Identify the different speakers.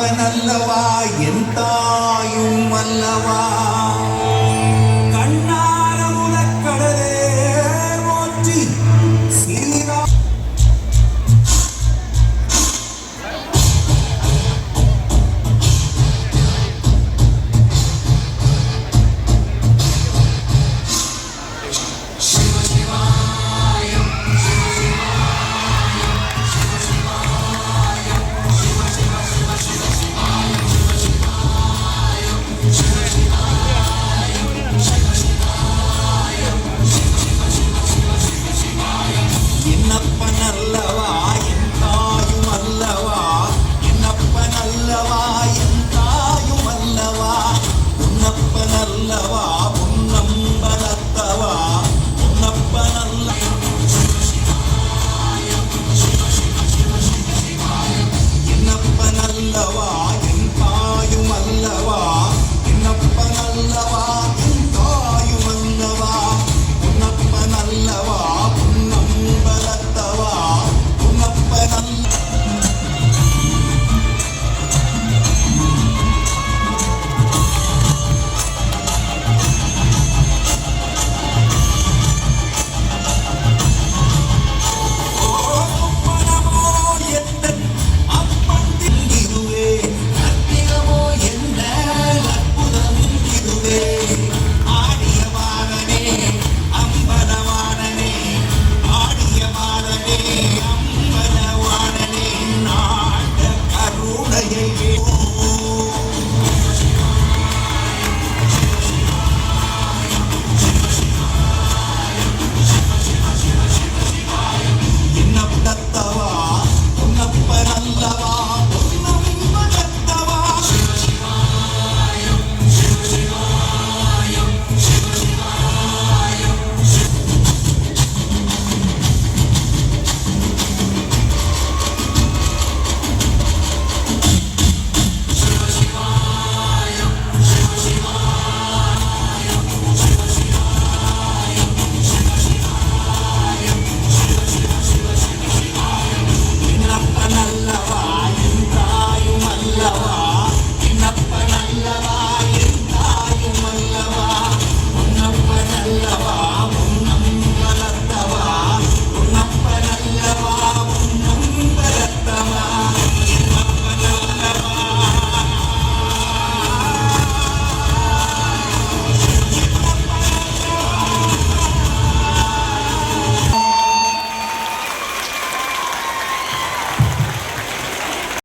Speaker 1: அப்பன் அல்லவா என் தாயும் அல்லவா?